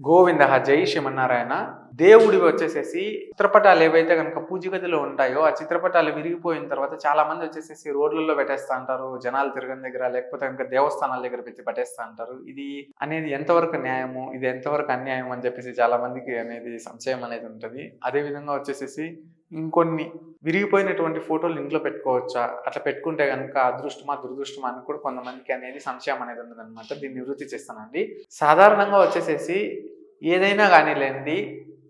గోవింద జై శ్రీమన్నారాయణ. దేవుడి వచ్చేసేసి చిత్రపటాలు ఏవైతే కనుక పూజ గదిలో ఉంటాయో ఆ చిత్రపటాలు విరిగిపోయిన తర్వాత చాలా మంది వచ్చేసేసి రోడ్లలో పెట్టేస్తా అంటారు జనాలు తిరగని దగ్గర లేకపోతే కనుక దేవస్థానాల దగ్గర పెట్టి పెట్టేస్తా అంటారు ఇది అనేది ఎంతవరకు న్యాయము ఇది ఎంతవరకు అన్యాయం అని చెప్పేసి చాలా మందికి అనేది సంశయం అనేది ఉంటుంది. అదే విధంగా వచ్చేసేసి ఇంకొన్ని విరిగిపోయినటువంటి ఫోటోలు ఇంట్లో పెట్టుకోవచ్చా? అట్లా పెట్టుకుంటే కనుక అదృష్టమా దురదృష్టమా అని కూడా కొంతమందికి అనేది సంశయం అనేది ఉండదు అనమాట దీన్ని నివృత్తి చేస్తానండి. సాధారణంగా వచ్చేసేసి ఏదైనా కానీలేండి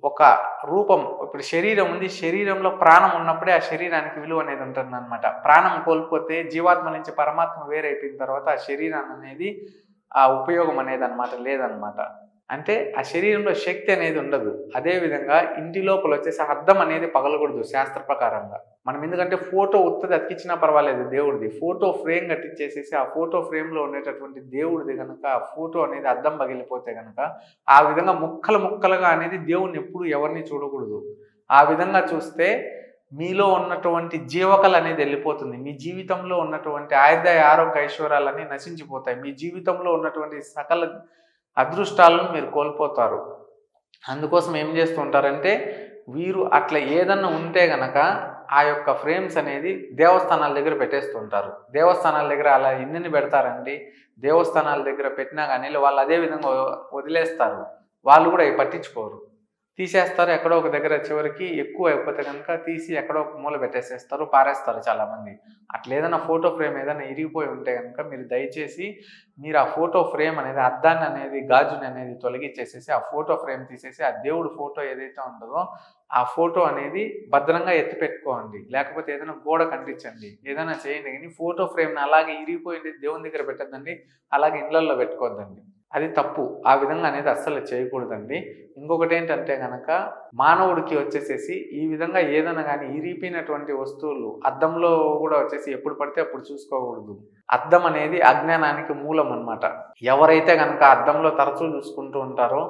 ఒక రూపం ఇప్పుడు శరీరం ఉంది శరీరంలో ప్రాణం ఉన్నప్పుడే ఆ శరీరానికి విలువ అనేది ఉంటుంది అనమాట ప్రాణం కోల్పోతే జీవాత్మ నుంచి పరమాత్మ వేరైపోయిన తర్వాత ఆ శరీరం అనేది ఆ ఉపయోగం అనేది అనమాట లేదనమాట అంటే ఆ శరీరంలో శక్తి అనేది ఉండదు. అదే విధంగా ఇంటి లోపల వచ్చేసి అర్థం అనేది పగలకూడదు శాస్త్ర ప్రకారంగా. మనం ఎందుకంటే ఫోటో ఉత్తది అతికిచ్చినా పర్వాలేదు దేవుడిది. ఫోటో ఫ్రేమ్ కట్టించేసేసి ఆ ఫోటో ఫ్రేమ్లో ఉండేటటువంటి దేవుడిది కనుక ఆ ఫోటో అనేది అద్దం పగిలిపోతే కనుక ఆ విధంగా ముక్కలు ముక్కలుగా అనేది దేవుడిని ఎప్పుడు ఎవరిని చూడకూడదు. ఆ విధంగా చూస్తే మీలో ఉన్నటువంటి జీవకలు అనేది వెళ్ళిపోతుంది. మీ జీవితంలో ఉన్నటువంటి ఆయుర్దాయ ఆరోగ్య ఐశ్వర్యాలన్నీ నశించిపోతాయి. మీ జీవితంలో ఉన్నటువంటి సకల అదృష్టాలను మీరు కోల్పోతారు. అందుకోసం ఏం చేస్తుంటారంటే వీరు అట్లా ఏదన్నా ఉంటే గనక ఆ యొక్క ఫ్రేమ్స్ అనేది దేవస్థానాల దగ్గర పెట్టేస్తుంటారు. దేవస్థానాల దగ్గర అలా ఎన్నిని పెడతారండి? దేవస్థానాల దగ్గర పెట్టినా కానీ వాళ్ళు అదే విధంగా వదిలేస్తారు. వాళ్ళు కూడా అవి పట్టించుకోరు. తీసేస్తారు ఎక్కడో ఒక దగ్గర చివరికి ఎక్కువ అయిపోతే కనుక తీసి ఎక్కడో ఒక మూల పెట్టేసేస్తారు పారేస్తారు చాలామంది. అట్లా ఏదైనా ఫోటో ఫ్రేమ్ ఏదైనా ఇరిగిపోయి ఉంటే కనుక మీరు దయచేసి మీరు ఆ ఫోటో ఫ్రేమ్ అనేది అద్దాన్ని అనేది గాజుని అనేది తొలగించేసేసి ఆ ఫోటో ఫ్రేమ్ తీసేసి ఆ దేవుడు ఫోటో ఏదైతే ఉంటుందో ఆ ఫోటో అనేది భద్రంగా ఎత్తి పెట్టుకోండి లేకపోతే ఏదైనా గోడ కంటించండి ఏదైనా చేయండి కానీ ఫోటో ఫ్రేమ్ని అలాగే ఇరిగిపోయింది దేవుని దగ్గర పెట్టద్దండి అలాగే ఇళ్ళల్లో పెట్టుకోవద్దండి. అది తప్పు. ఆ విధంగా అనేది అస్సలు చేయకూడదండి. ఇంకొకటి ఏంటంటే కనుక మానవుడికి వచ్చేసేసి ఈ విధంగా ఏదైనా కానీ ఇరిపినటువంటి వస్తువులు అద్దంలో కూడా వచ్చేసి ఎప్పుడు పడితే అప్పుడు చూసుకోకూడదు. అద్దం అనేది అజ్ఞానానికి మూలం అనమాట ఎవరైతే కనుక అద్దంలో తరచూ చూసుకుంటూ ఉంటారో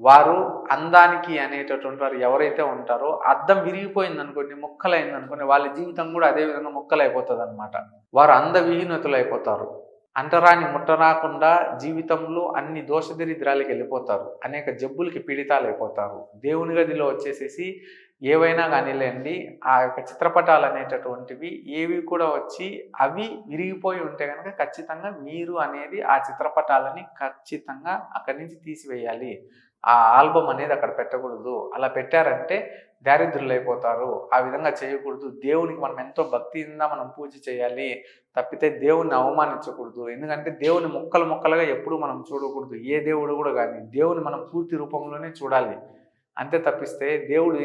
వారు అందానికి అనేటటువంటి వారు ఎవరైతే ఉంటారో అద్దం విరిగిపోయింది అనుకోండి ముక్కలైంది అనుకోండి వాళ్ళ జీవితం కూడా అదే విధంగా ముక్కలైపోతుంది అనమాట వారు అందవిహీనతులు అయిపోతారు అంటరాని ముట్టరాకుండా జీవితంలో అన్ని దోషదరిద్రాలకి వెళ్ళిపోతారు. అనేక జబ్బులకి పీడితాలు అయిపోతారు దేవుని గదిలో వచ్చేసేసి ఏవైనా కానీలేండి ఆ యొక్క చిత్రపటాలు అనేటటువంటివి ఏవి కూడా వచ్చి అవి విరిగిపోయి ఉంటే కనుక ఖచ్చితంగా మీరు అనేది ఆ చిత్రపటాలని ఖచ్చితంగా అక్కడి నుంచి తీసివేయాలి. ఆ ఆల్బమ్ అనేది అక్కడ పెట్టకూడదు. అలా పెట్టారంటే దారిద్రులు అయిపోతారు ఆ విధంగా చేయకూడదు. దేవునికి మనం ఎంతో భక్తిగా మనం పూజ చేయాలి. తప్పితే దేవుని అవమానించకూడదు. ఎందుకంటే దేవుని ముక్కలు ముక్కలుగా ఎప్పుడూ మనం చూడకూడదు. ఏ దేవుడు కూడా కానీ దేవుని మనం పూర్తి రూపంలోనే చూడాలి. అంతే తప్పిస్తే దేవుడు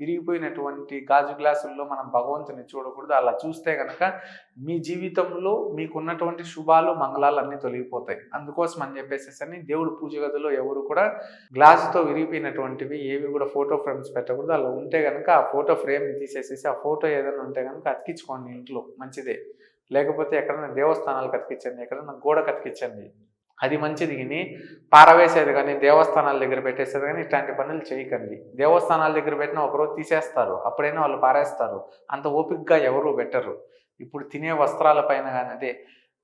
విరిగిపోయినటువంటి గాజు గ్లాసుల్లో మనం భగవంతుని చూడకూడదు. అలా చూస్తే కనుక మీ జీవితంలో మీకున్నటువంటి శుభాలు మంగళాలు అన్నీ తొలగిపోతాయి. అందుకోసం అని చెప్పేసి అని దేవుడు పూజ గదిలో ఎవరు కూడా గ్లాసుతో విరిగిపోయినటువంటివి ఏవి కూడా ఫోటో ఫ్రేమ్స్ పెట్టకూడదు. అలా ఉంటే కనుక ఆ ఫోటో ఫ్రేమ్ తీసేసేసి ఆ ఫోటో ఏదైనా ఉంటే కనుక అతికించుకోండి ఇంట్లో. మంచిదే. లేకపోతే ఎక్కడైనా దేవస్థానాలకు అతికించండి ఎక్కడైనా గోడ కతికించండి అది మంచిది కానీ పారవేసేది కానీ దేవస్థానాల దగ్గర పెట్టేసేది కానీ ఇట్లాంటి పనులు చేయకండి. దేవస్థానాల దగ్గర పెట్టిన ఒకరోజు తీసేస్తారు. అప్పుడైనా వాళ్ళు పారేస్తారు. అంత ఓపికగా ఎవరు పెట్టరు. ఇప్పుడు తినే వస్త్రాలపైన కానీ అదే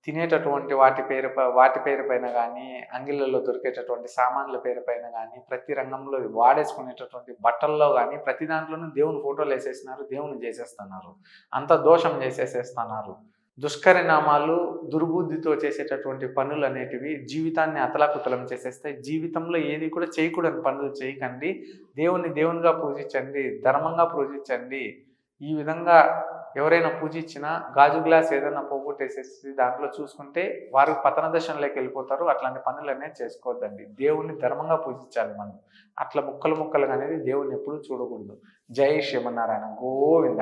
తినేటటువంటి వాటి పేరు వాటి పేరు పైన కానీ అంగిళ్ళలో దొరికేటటువంటి సామాన్ల పేరు పైన కానీ ప్రతి రంగంలో వాడేసుకునేటటువంటి బట్టల్లో కానీ ప్రతి దాంట్లోనూ దేవుని ఫోటోలు వేసేసినారు దేవుని చేసేస్తున్నారు. అంత దోషం చేసేసేస్తున్నారు. దుష్కరిణామాలు దుర్బుద్ధితో చేసేటటువంటి పనులు అనేటివి జీవితాన్ని అతలాకుతలం చేసేస్తాయి. జీవితంలో ఏది కూడా చేయకూడని పనులు చేయకండి. దేవుని దేవునిగా పూజించండి. ధర్మంగా పూజించండి. ఈ విధంగా ఎవరైనా పూజించినా గాజు గ్లాస్ ఏదైనా పోగొట్టేసేసి దాంట్లో చూసుకుంటే వారు పతన దశంలోకి వెళ్ళిపోతారు. అట్లాంటి పనులు అనేది చేసుకోవద్దండి. దేవుణ్ణి ధర్మంగా పూజించాలి మనం. అట్లా ముక్కలు ముక్కలు అనేది దేవుణ్ణి ఎప్పుడూ చూడకూడదు. జై శ్రీమన్నారాయణ. గోవింద.